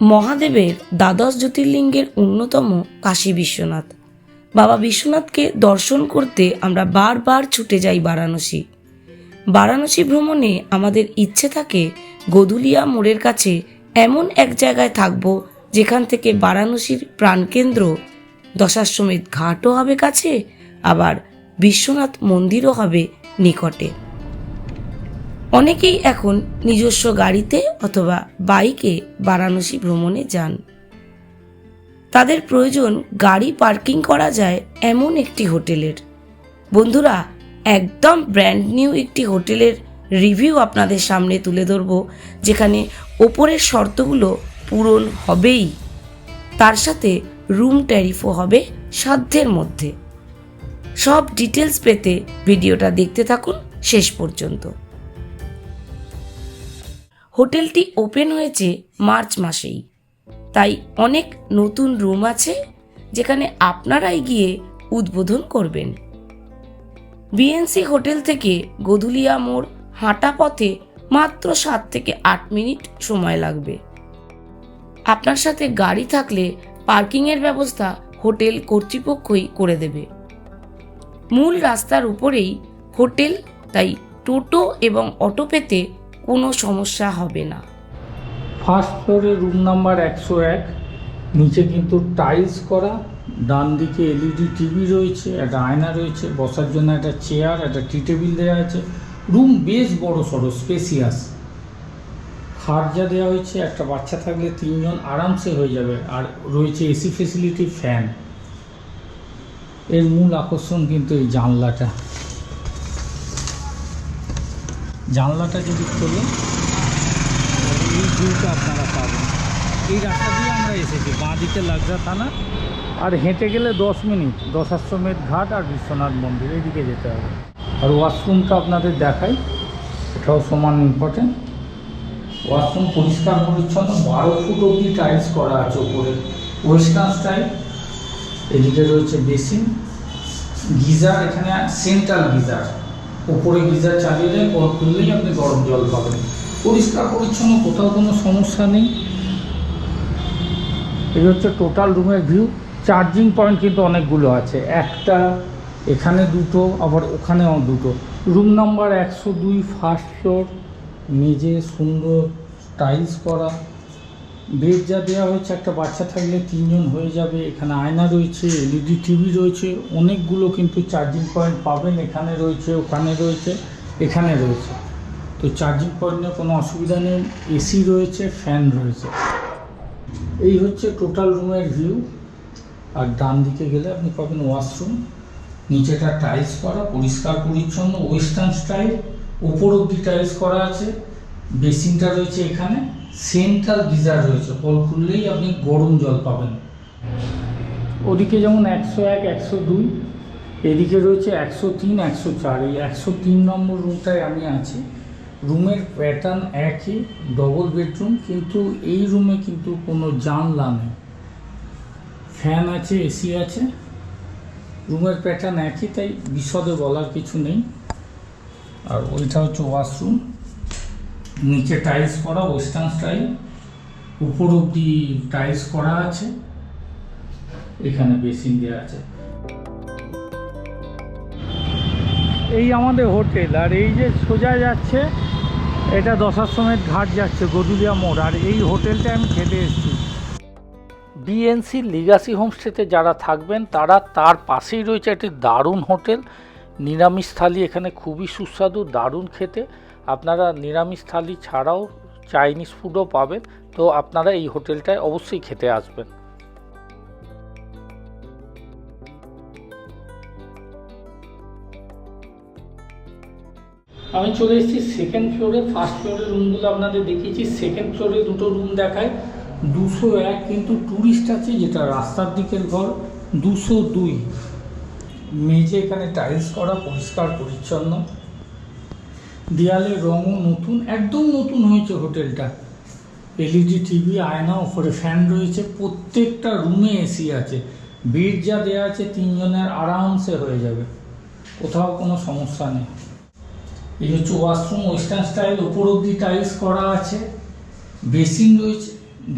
মহাদেবের দ্বাদশ জ্যোতির্লিঙ্গের অন্যতম কাশী বিশ্বনাথ। বাবা বিশ্বনাথকে দর্শন করতে আমরা বারবার ছুটে যাই বারাণসী। বারাণসী ভ্রমণে আমাদের ইচ্ছে থাকে গদুলিয়া মোড়ের কাছে এমন এক জায়গায় থাকব যেখান থেকে বারাণসীর প্রাণকেন্দ্র, দশাশ্বমেধ ঘাটও হবে কাছে, আবার বিশ্বনাথ মন্দিরও হবে নিকটে। অনেকেই এখন নিজস্ব গাড়িতে অথবা বাইকে বারাণসী ভ্রমণে যান। তাদের প্রয়োজন গাড়ি পার্কিং করা যায় এমন একটি হোটেলের। বন্ধুরা, একদম ব্র্যান্ড নিউ একটি হোটেলের রিভিউ আপনাদের সামনে তুলে ধরব, যেখানে ওপরের শর্তগুলো পূরণ হবেই। তার সাথে রুম ট্যারিফও হবে সাধ্যের মধ্যে। সব ডিটেলস পেতে ভিডিওটা দেখতে থাকুন শেষ পর্যন্ত। হোটেলটি ওপেন হয়েছে মার্চ মাসেই। তাই অনেক নতুন রুম আছে যেখানে আপনারাই গিয়ে উদ্বোধন করবেন। বিএনসি হোটেল থেকে গধুলিয়া মোড় হাঁটা পথে মাত্র সাত থেকে আট মিনিট সময় লাগবে। আপনার সাথে গাড়ি থাকলে পার্কিংয়ের ব্যবস্থা হোটেল কর্তৃপক্ষই করে দেবে। মূল রাস্তার উপরেই হোটেল, তাই টোটো এবং অটো পেতে কোনো সমস্যা হবে না। ফার্স্ট ফ্লোরে রুম নাম্বার একশো এক, নিচে কিন্তু টাইলস করা, ডান দিকে এলইডি টিভি রয়েছে, একটা আয়না রয়েছে, বসার জন্য একটা চেয়ার একটা টি টেবিল দেওয়া আছে। রুম বেশ বড় সড়ো স্পেসিয়াস যা দেওয়া হয়েছে, একটা বাচ্চা থাকলে তিনজন আরামসে হয়ে যাবে, আর রয়েছে এসি ফেসিলিটি ফ্যান এর মূল আকর্ষণ কিন্তু এই জানলাটা। জানলাটা যদি খোলে, এই ভিউটা আপনারা পাবেন। এই রাস্তা দিয়ে আমরা এসেছি বাঁ দিকে লাগজা থানা। আর হেঁটে গেলে দশ মিনিট, দশাশ্বমেধ ঘাট আর বিশ্বনাথ মন্দির এইদিকে যেতে হবে। আর ওয়াশরুমটা আপনাদের দেখাই, এটাও সমান ইম্পর্টেন্ট ওয়াশরুম পরিষ্কার পরিচ্ছন্ন, বারো ফুট অবধি টাইলস করা আছে ওপরে ওয়েস্টার্ন স্টাইল এদিকে রয়েছে বেসিন গিজার, এখানে সেন্ট্রাল গিজার। ওপরে গিজার চালিয়ে দেয় কল খুললেই আপনি গরম জল পাবেন। পরিষ্কার, পরিচ্ছন্ন, কোথাও কোনো সমস্যা নেই। এই হচ্ছে টোটাল রুমের ভিউ চার্জিং পয়েন্ট কিন্তু অনেকগুলো আছে। একটা, এখানে দুটো, আবার ওখানেও দুটো। রুম নাম্বার একশো দুই ফার্স্ট ফ্লোর মেঝে সুন্দর টাইলস করা। বেড যা দেওয়া হয়েছে, একটা বাচ্চা থাকলে তিনজন হয়ে যাবে, এখানে আয়না রয়েছে, এলইডি টিভি রয়েছে, অনেকগুলো কিন্তু চার্জিং পয়েন্ট পাবেন, এখানে রয়েছে, ওখানে রয়েছে, এখানে রয়েছে। তো চার্জিং পয়েন্টে কোনো অসুবিধা নেই এসি রয়েছে ফ্যান রয়েছে। এই হচ্ছে টোটাল রুমের ভিউ আর ডান দিকে গেলে আপনি পাবেন ওয়াশরুম নিচেটা টাইলস করা, পরিষ্কার পরিচ্ছন্ন ওয়েস্টার্ন স্টাইল ওপর অব্দি টাইলস করা আছে। বেসিনটা রয়েছে এখানে, সেন্ট্রাল গিজার রয়েছে, কল খুললেই আপনি গরম জল পাবেন। ওদিকে যেমন একশো এক, একশো দুই, এদিকে রয়েছে একশো তিন, একশো চার। এই একশো তিন নম্বর রুমটায় আমি আছি। রুমের প্যাটার্ন একই ডবল বেডরুম কিন্তু এই রুমে কিন্তু কোনো জানলা নেই। ফ্যান আছে এসি আছে, রুমের প্যাটার্ন একই, তাই বিশদে বলার কিছু নেই। আর ওইটা হচ্ছে ওয়াশরুম নিচে টাইলস করা ওয়েস্টার্ন স্টাইল উপর অব্দি টাইলস করা আছে এখানে বেসিন দেওয়া আছে। এই আমাদের হোটেল আর এই যে সোজা যাচ্ছে এটা দশাশ্বমেধ ঘাট যাচ্ছে গদুলিয়া মোড় আর এই হোটেলটা আমি খেতে এসেছি। বিএনসি লিগাসি হোমস্টেতে যারা থাকবেন তারা তার পাশেই রয়েছে একটি দারুণ হোটেল নিরামিষ থালি এখানে খুবই সুস্বাদু দারুণ খেতে। আপনারা নিরামিষ থালি ছাড়াও চাইনিজ ফুডও পাবেন, তো আপনারা এই হোটেলটায় অবশ্যই খেতে আসবেন। আমি চলে এসেছি সেকেন্ড ফ্লোরে ফার্স্ট ফ্লোরের রুমগুলো আপনাদের দেখিয়েছি। সেকেন্ড ফ্লোরে দুটো রুম দেখায়, দুশো এক কিন্তু ট্যুরিস্ট আছে যেটা রাস্তার দিকের ঘর, দুশো দুই। মেঝে এখানে টাইলস করা, পরিষ্কার, পরিচ্ছন্ন। দেয়ালের রঙও নতুন, একদম নতুন হয়েছে হোটেলটা। এলইডি, টিভি, আয়না ওপরে ফ্যান রয়েছে, প্রত্যেকটা রুমে এসি আছে। বেড যা দেওয়া আছে, তিনজনের আরামসে হয়ে যাবে। কোথাও কোনো সমস্যা নেই। এই হচ্ছে ওয়াশরুম, ওয়েস্টার্ন স্টাইল ওপর অব্দি টাইলস করা আছে। বেসিন রয়েছে,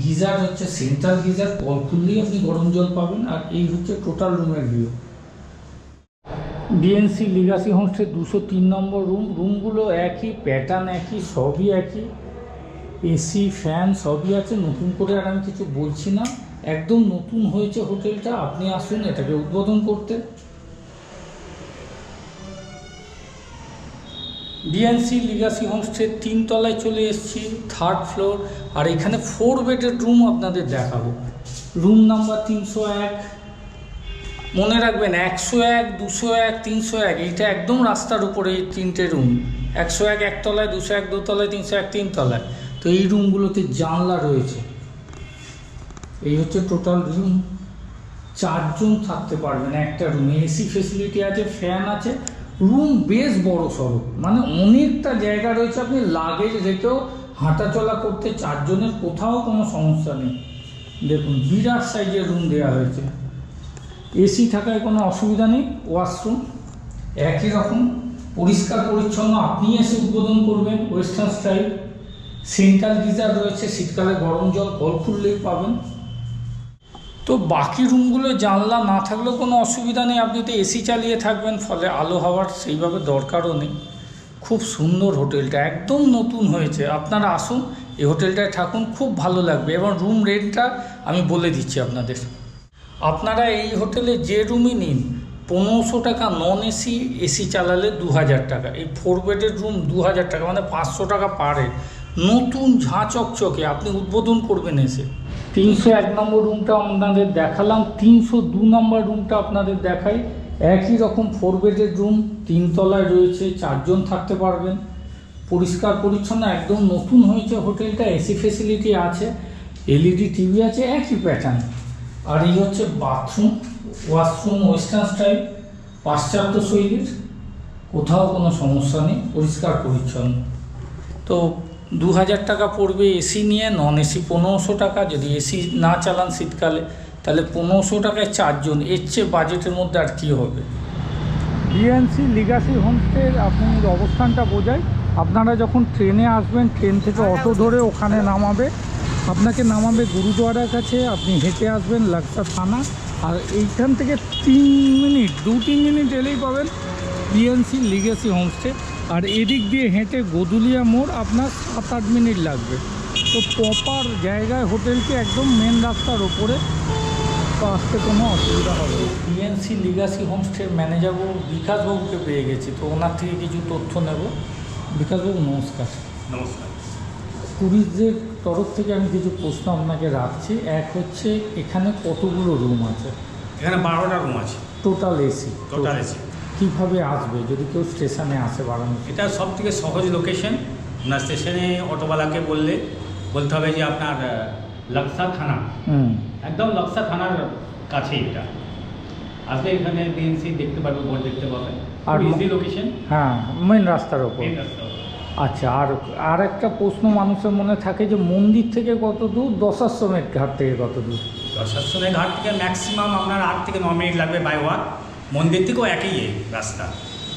গিজার হচ্ছে, সেন্ট্রাল গিজার, কল খুললেই আপনি গরম জল পাবেন, আর এই হচ্ছে টোটাল রুমের ভিউ। ডিএনসি লিগাসি হোমস্টে দুশো তিন নম্বর রুম, রুমগুলো একই, প্যাটার্ন একই, সবই একই। এসি, ফ্যান সবই আছে, নতুন করে আর আমি কিছু বলছি না। একদম নতুন হয়েছে হোটেলটা, আপনি আসুন, এটাকে উদ্বোধন করতে। ডিএনসি লিগাসি হোমস্টে তিন তলায় চলে এসেছি, থার্ড ফ্লোর। আর এখানে ফোর বেডের রুম আপনাদের দেখাবো। রুম নাম্বার তিনশো এক মনে রাখবেন, একশো এক, দুশো এক, তিনশো এক, এইটা একদম রাস্তার উপরে এই তিনটে রুম একশো এক একতলায়, দুশো এক দোতলায়, তিনশো এক তিনতলায়। তো এই রুমগুলোতে জানলা রয়েছে। এই হচ্ছে টোটাল রুম চারজন থাকতে পারবেন একটা রুমে এসি ফেসিলিটি আছে ফ্যান আছে। রুম বেশ বড় সড়ো মানে অনেকটা জায়গা রয়েছে, আপনি লাগেজ রেখেও হাঁটাচলা করতে চারজনের কোথাও কোনো সমস্যা নেই। দেখুন, বিরাট সাইজের রুম দেওয়া হয়েছে। এসি থাকায় কোনো অসুবিধা নেই, ওয়াশরুম। একই রকম, পরিষ্কার পরিচ্ছন্ন, আপনি এসে উদ্বোধন করবেন, ওয়েস্টার্ন স্টাইল। সেন্ট্রাল গিজার রয়েছে, শীতকালে গরম জল কল খুললেই পাবেন। তো বাকি রুমগুলো জানলা না থাকলেও কোনো অসুবিধা নেই, আপনি তো এসি চালিয়ে থাকবেন, ফলে আলো হওয়ার সেইভাবে দরকারও নেই। খুব সুন্দর হোটেলটা, একদম নতুন হয়েছে। আপনারা আসুন, এই হোটেলটায় থাকুন, খুব ভালো লাগবে। এবং রুম রেন্টটা আমি বলে দিচ্ছি আপনাদের। আপনারা এই হোটেলে যে রুমই নিন, পনেরোশো টাকা নন এসি এসি চালালে দু হাজার টাকা। এই ফোর বেডের রুম দু হাজার টাকা মানে পাঁচশো টাকা পারে নতুন ঝাঁ চকচকে আপনি উদ্বোধন করবেন এসে। তিনশো এক নম্বর রুমটা আপনাদের দেখালাম, তিনশো দু নম্বর রুমটা আপনাদের দেখাই। একই রকম ফোর বেডের রুম তিনতলায় রয়েছে, চারজন থাকতে পারবেন। পরিষ্কার পরিচ্ছন্ন, একদম নতুন হয়েছে হোটেলটা এসি ফেসিলিটি আছে এলইডি টিভি আছে, একই প্যাটার্ন আর এই হচ্ছে বাথরুম ওয়াশরুম ওয়েস্টার্ন স্টাইল পাশ্চাত্য শৈলীর, কোথাও কোনো সমস্যা নেই, পরিষ্কার পরিচ্ছন্ন। তো দু হাজার টাকা পড়বে এসি নিয়ে নন এসি পনেরোশো টাকা, যদি এসি না চালান শীতকালে, তাহলে পনেরোশো টাকায় চারজন, এর চেয়ে বাজেটের মধ্যে আর কী হবে? ডিএনসি লিগাসি হোমস্টের আপনার অবস্থানটা বোঝায়। আপনারা যখন ট্রেনে আসবেন, ট্রেন থেকে অটো ধরে ওখানে নামাবে। আপনাকে নামাবে গুরুদুয়ারার কাছে আপনি হেঁটে আসবেন লাক্সা থানা আর এইখান থেকে তিন মিনিট দু তিন মিনিট এলেই পাবেন ডিএনসি লিগেসি হোমস্টে আর এদিক দিয়ে হেঁটে গদুলিয়া মোড় আপনার সাত আট মিনিট লাগবে। তো প্রপার জায়গায় হোটেলটি একদম মেন রাস্তার ওপরে তো আসতে কোনো অসুবিধা হবে ডিএনসি লিগাসি হোমস্টের ম্যানেজারবাবু বিকাশবাবুকে পেয়ে গেছি তো ওনার থেকে কিছু তথ্য নেব। বিকাশবাবু নমস্কার। নমস্কার। ট্যুরিস্টদের তরফ থেকে আমি কিছু প্রশ্ন আপনাকে রাখছি। এক হচ্ছে এখানে কতগুলো রুম আছে? এখানে বারোটা রুম আছে। টোটাল এসি টোটাল এসি কীভাবে আসবে? যদি কেউ স্টেশনে আসে বারাণসী। এটা সব থেকে সহজ লোকেশন না স্টেশনে অটোওয়ালাকে বললে বলতে হবে যে আপনার লাক্সা থানা। একদম লাক্সা থানার কাছেই এটা। আসলে এখানে বিএনসি দেখতে পারবে বোর্ড দেখতে পাবে। আর ইজি লোকেশন হ্যাঁ মেন রাস্তার ওপর। মেন রাস্তা আচ্ছা আর আর একটা প্রশ্ন মানুষের মনে থাকে যে মন্দির থেকে কত দূর? দশাশ্রমের ঘাট থেকে কত দূর? দশাশ্রমের ঘাট থেকে ম্যাক্সিমাম আপনার আট থেকে ন মিনিট লাগবে বাই ওয়াক মন্দির থেকেও একই রাস্তা।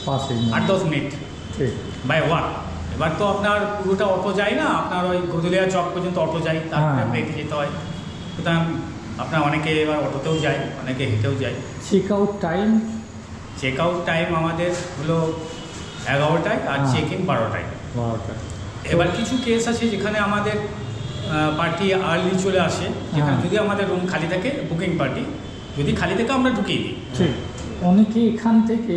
পাশেই আট দশ মিনিট। ঠিক। বাই ওয়াক এবার তো আপনার পুরোটা অটো যায় না? আপনার ওই গদুলিয়া চক পর্যন্ত অটো যায় তারপরে হ্যাঁ। হেঁটে যেতে হয়। সুতরাং আপনার অনেকে এবার অটোতেও যায় অনেকে হেঁটেও যায়। Check out time check out time আমাদের হলো এগারোটায় আর হ্যাঁ। চেক ইন বারোটায়। বারোটা এবার কিছু কেস আছে যেখানে আমাদের পার্টি আর্লি চলে আসে যেখানে হ্যাঁ। যদি আমাদের রুম খালি থাকে বুকিং পার্টি যদি খালি থাকে আমরা ঢুকিয়ে দিই। ঠিক। অনেকে এখান থেকে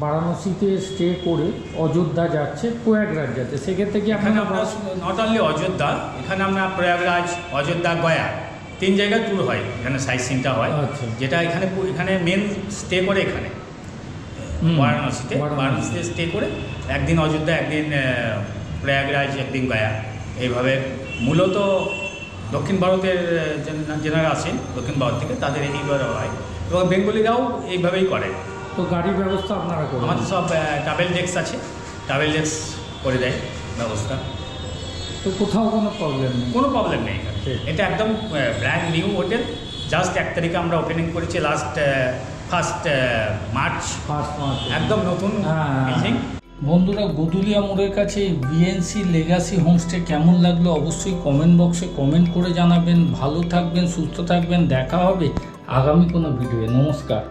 বারাণসীতে স্টে করে অযোধ্যা যাচ্ছে প্রয়াগরাজ যাচ্ছে। সেক্ষেত্রে কি এখানে আমরা নট অনলি অযোধ্যা এখানে আমরা প্রয়াগরাজ অযোধ্যা গয়া তিন জায়গায় ট্যুর হয় এখানে সাইট সিনটা হয়। আচ্ছা। যেটা এখানে এখানে মেন স্টে করে এখানে। বারাণসীতে বারাণসী। বারাণসীতে স্টে করে একদিন অযোধ্যা একদিন প্রয়াগরাজ একদিন গয়া। এইভাবে মূলত দক্ষিণ ভারতের যেনারা আছেন দক্ষিণ ভারত থেকে তাদের এইভাবে হয়। এবং বেঙ্গলিরাও এইভাবেই করে। তো গাড়ির ব্যবস্থা আপনারা করবেন আমাদের সব ট্রাভেল ডেস্ক আছে। ট্রাভেল ডেস্ক করে দেয় ব্যবস্থা। তো কোথাও কোনো প্রবলেম নেই? কোনো প্রবলেম নেই এটা একদম ব্র্যান্ড নিউ হোটেল জাস্ট এক তারিখে আমরা ওপেনিং করেছি last first March first March একদম নতুন হ্যাঁ। বিল্ডিং বন্ধুরা গদুলিয়া মোড়ের কাছে বিএনসি লেগাসি হোমস্টে কেমন লাগল অবশ্যই কমেন্ট বক্সে কমেন্ট করে জানাবেন। ভালো থাকবেন সুস্থ থাকবেন। দেখা হবে আগামী কোনো ভিডিওয়ে নমস্কার।